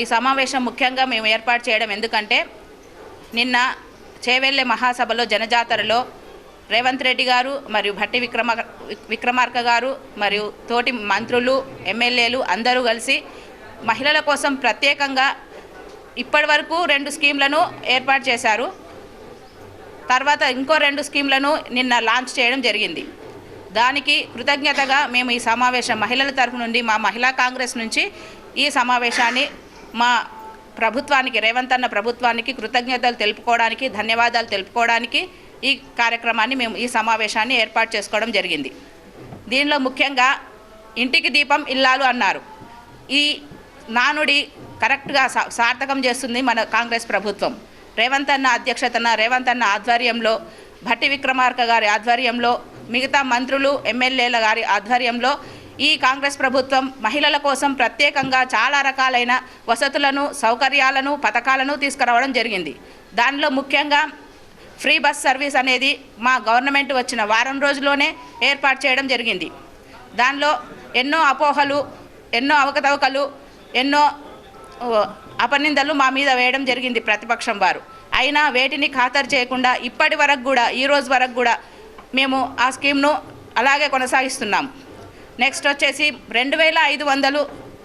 ఈ సమావేశం ముఖ్యంగా మేము ఏర్పాటు చేయడం ఎందుకంటే నిన్న చేవెళ్ళే మహాసభలో జనజాతరలో రేవంత్ రెడ్డి గారు మరియు భట్టి విక్రమ విక్రమార్క గారు మరియు తోటి మంత్రులు ఎమ్మెల్యేలు అందరూ కలిసి మహిళల కోసం ప్రత్యేకంగా ఇప్పటి వరకు రెండు స్కీమ్లను ఏర్పాటు చేశారు. తర్వాత ఇంకో రెండు స్కీమ్లను నిన్న లాంచ్ చేయడం జరిగింది. దానికి కృతజ్ఞతగా మేము ఈ సమావేశం మహిళల తరఫు నుండి మా మహిళా కాంగ్రెస్ నుంచి ఈ సమావేశాన్ని మా ప్రభుత్వానికి రేవంత్ అన్న ప్రభుత్వానికి కృతజ్ఞతలు తెలుపుకోవడానికి ధన్యవాదాలు తెలుపుకోవడానికి ఈ కార్యక్రమాన్ని మేము ఈ సమావేశాన్ని ఏర్పాటు చేసుకోవడం జరిగింది. దీనిలో ముఖ్యంగా ఇంటికి దీపం ఇల్లాలు అన్నారు. ఈ నానుడి కరెక్ట్గా సార్థకం చేస్తుంది మన కాంగ్రెస్ ప్రభుత్వం. రేవంత్ అన్న అధ్యక్షతన రేవంత్ అన్న ఆధ్వర్యంలో భట్టి విక్రమార్క గారి ఆధ్వర్యంలో మిగతా మంత్రులు ఎమ్మెల్యేల గారి ఆధ్వర్యంలో ఈ కాంగ్రెస్ ప్రభుత్వం మహిళల కోసం ప్రత్యేకంగా చాలా రకాలైన వసతులను సౌకర్యాలను పథకాలను తీసుకురావడం జరిగింది. దానిలో ముఖ్యంగా ఫ్రీ బస్ సర్వీస్ అనేది మా గవర్నమెంట్ వచ్చిన వారం రోజుల్లోనే ఏర్పాటు చేయడం జరిగింది. దానిలో ఎన్నో అపోహలు ఎన్నో అవకతవకలు ఎన్నో అపనిందలు మా మీద వేయడం జరిగింది ప్రతిపక్షం వారు. అయినా వేటిని ఖాతరు చేయకుండా ఇప్పటి వరకు కూడా ఈ రోజు వరకు కూడా మేము ఆ స్కీమ్ను అలాగే కొనసాగిస్తున్నాం. నెక్స్ట్ వచ్చేసి రెండు వేల ఐదు వందలు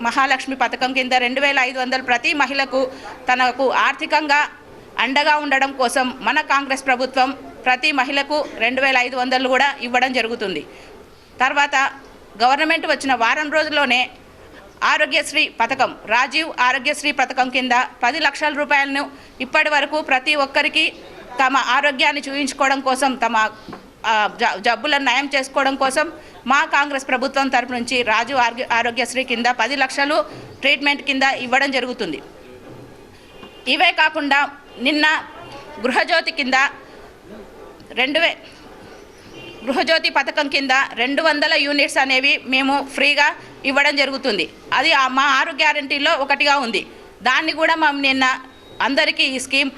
మహాలక్ష్మి పథకం కింద రెండు వేల ఐదు వందలు ప్రతి మహిళకు తనకు ఆర్థికంగా అండగా ఉండడం కోసం మన కాంగ్రెస్ ప్రభుత్వం ప్రతి మహిళకు రెండు వేల ఐదు వందలు కూడా ఇవ్వడం జరుగుతుంది. తర్వాత గవర్నమెంట్ వచ్చిన వారం రోజుల్లోనే ఆరోగ్యశ్రీ పథకం రాజీవ్ ఆరోగ్యశ్రీ పథకం కింద పది లక్షల రూపాయలను ఇప్పటి వరకు ప్రతి ఒక్కరికి తమ ఆరోగ్యాన్ని చూపించుకోవడం కోసం తమ జబ్బులను నయం చేసుకోవడం కోసం మా కాంగ్రెస్ ప్రభుత్వం తరపు నుంచి రాజు ఆరోగ్య ఆరోగ్యశ్రీ కింద పది లక్షలు ట్రీట్మెంట్ కింద ఇవ్వడం జరుగుతుంది. ఇవే కాకుండా నిన్న గృహజ్యోతి కింద రెండు వే గృహజ్యోతి పథకం కింద రెండు వందల యూనిట్స్ అనేవి మేము ఫ్రీగా ఇవ్వడం జరుగుతుంది. అది మా ఆరు గ్యారంటీలో ఒకటిగా ఉంది. దాన్ని కూడా మేము నిన్న అందరికీ ఈ స్కీమ్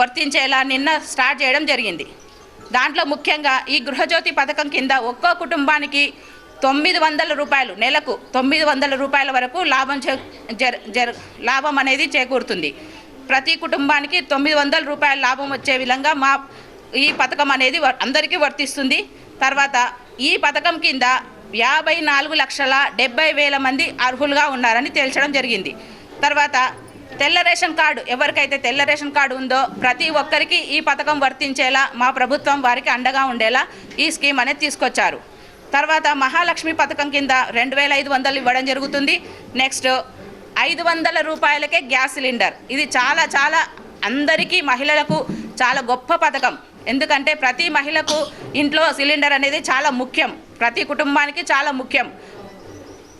వర్తించేలా నిన్న స్టార్ట్ చేయడం జరిగింది. దాంట్లో ముఖ్యంగా ఈ గృహజ్యోతి పథకం కింద ఒక్కో కుటుంబానికి తొమ్మిది వందల రూపాయలు నెలకు తొమ్మిది వందల రూపాయల వరకు లాభం చే జర జర లాభం అనేది చేకూరుతుంది. ప్రతి కుటుంబానికి తొమ్మిది వందల రూపాయల లాభం వచ్చే విధంగా మా ఈ పథకం అనేది వ- అందరికీ వర్తిస్తుంది. తర్వాత ఈ పథకం కింద యాభై నాలుగు లక్షల డెబ్బై వేల మంది అర్హులుగా ఉన్నారని తేల్చడం జరిగింది. తర్వాత తెల్ల రేషన్ కార్డు ఎవరికైతే తెల్ల రేషన్ కార్డు ఉందో ప్రతి ఒక్కరికి ఈ పథకం వర్తించేలా మా ప్రభుత్వం వారికి అండగా ఉండేలా ఈ స్కీమ్ అనేది తీసుకొచ్చారు. తర్వాత మహాలక్ష్మి పథకం కింద రెండు వేల ఐదు వందలు ఇవ్వడం జరుగుతుంది. నెక్స్ట్ ఐదు వందల రూపాయలకే గ్యాస్ సిలిండర్. ఇది చాలా చాలా అందరికీ మహిళలకు చాలా గొప్ప పథకం. ఎందుకంటే ప్రతి మహిళకు ఇంట్లో సిలిండర్ అనేది చాలా ముఖ్యం. ప్రతి కుటుంబానికి చాలా ముఖ్యం.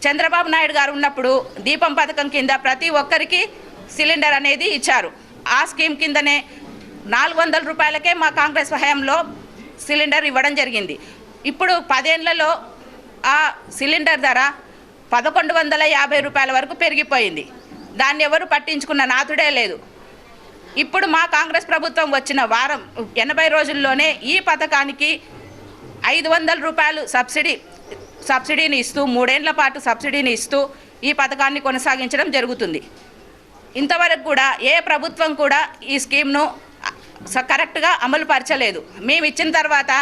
చంద్రబాబు నాయుడు గారు ఉన్నప్పుడు దీపం పథకం కింద ప్రతి ఒక్కరికి సిలిండర్ అనేది ఇచ్చారు. ఆ స్కీమ్ కిందనే నాలుగు వందల రూపాయలకే మా కాంగ్రెస్ హయాంలో సిలిండర్ ఇవ్వడం జరిగింది. ఇప్పుడు పదేళ్ళలో ఆ సిలిండర్ ధర పదకొండు వందల యాభై రూపాయల వరకు పెరిగిపోయింది. దాన్ని ఎవరు పట్టించుకున్న నాతుడే లేదు. ఇప్పుడు మా కాంగ్రెస్ ప్రభుత్వం వచ్చిన వారం ఎనభై రోజుల్లోనే ఈ పథకానికి ఐదు వందల రూపాయలు సబ్సిడీ సబ్సిడీని ఇస్తూ మూడేళ్ళ పాటు సబ్సిడీని ఇస్తూ ఈ పథకాన్ని కొనసాగించడం జరుగుతుంది. ఇంతవరకు కూడా ఏ ప్రభుత్వం కూడా ఈ స్కీమ్ను స- కరెక్ట్గా అమలు పరచలేదు మేము ఇచ్చిన తర్వాత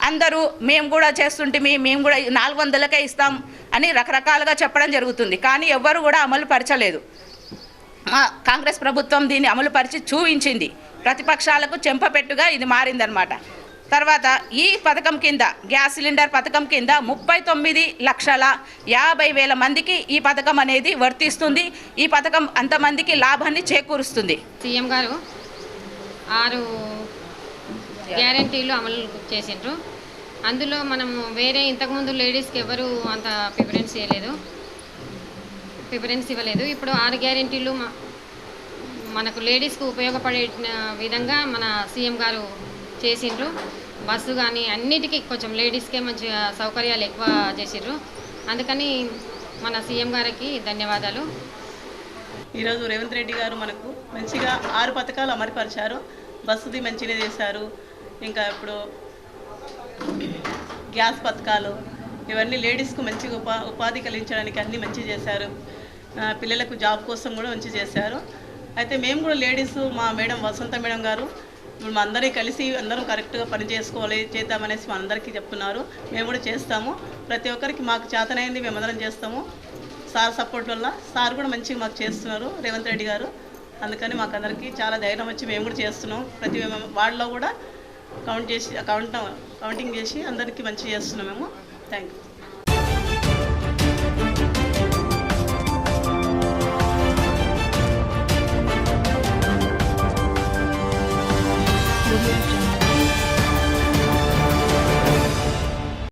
అందరూ మేము కూడా చేస్తుంటే మేము కూడా నాలుగు వందలకే ఇస్తాం అని రకరకాలుగా చెప్పడం జరుగుతుంది. కానీ ఎవ్వరు కూడా అమలు పరచలేదు కాంగ్రెస్ ప్రభుత్వం దీన్ని అమలుపరిచి చూపించింది. ప్రతిపక్షాలకు చెంపపెట్టుగా ఇది మారిందనమాట తర్వాత ఈ పథకం కింద గ్యాస్ సిలిండర్ పథకం కింద ముప్పై తొమ్మిది లక్షల యాభై వేల మందికి ఈ పథకం అనేది వర్తిస్తుంది. ఈ పథకం అంతమందికి లాభాన్ని చేకూరుస్తుంది. సీఎం గారు ఆరు గ్యారంటీలు అమలు చేసిండ్రు. అందులో మనం వేరే ఇంతకుముందు లేడీస్కి ఎవరు అంత ప్రిఫరెన్స్ ఇవ్వలేదు. ప్రిఫరెన్స్ ఇవ్వలేదు. ఇప్పుడు ఆరు గ్యారంటీలు మనకు లేడీస్కు ఉపయోగపడే విధంగా మన సీఎం గారు చేసిండ్రు. బస్సు కానీ అన్నిటికీ కొంచెం లేడీస్కే మంచిగా సౌకర్యాలు ఎక్కువ చేసిండ్రు. అందుకని మన సీఎం గారికి ధన్యవాదాలు. ఈరోజు రేవంత్ రెడ్డి గారు మనకు మంచిగా ఆరు పథకాలు అమలుపరిచారు. బస్సుది మంచిగా చేశారు. ఇంకా ఇప్పుడు గ్యాస్ పథకాలు ఇవన్నీ లేడీస్కు మంచిగా ఉపా ఉపాధి కలిగించడానికి అన్నీ మంచిగా చేశారు. పిల్లలకు జాబ్ కోసం కూడా మంచి చేశారు. అయితే మేము కూడా లేడీస్ మా మేడం వసంత మేడం గారు ఇప్పుడు మా అందరి కలిసి అందరం కరెక్ట్గా పని చేసుకోవాలి చేద్దామనేసి మా అందరికీ చెప్తున్నారు. మేము కూడా చేస్తాము. ప్రతి ఒక్కరికి మాకు చేతనైంది మేము అందరం చేస్తాము. సార్ సపోర్ట్ వల్ల సార్ కూడా మంచిగా మాకు చేస్తున్నారు రేవంత్ రెడ్డి గారు. అందుకని మాకు అందరికీ చాలా ధైర్యం వచ్చి మేము కూడా చేస్తున్నాం. ప్రతి వాళ్ళలో కూడా కౌంట్ చేసి కౌంట్ కౌంటింగ్ చేసి అందరికీ మంచిగా చేస్తున్నాం మేము. Thank you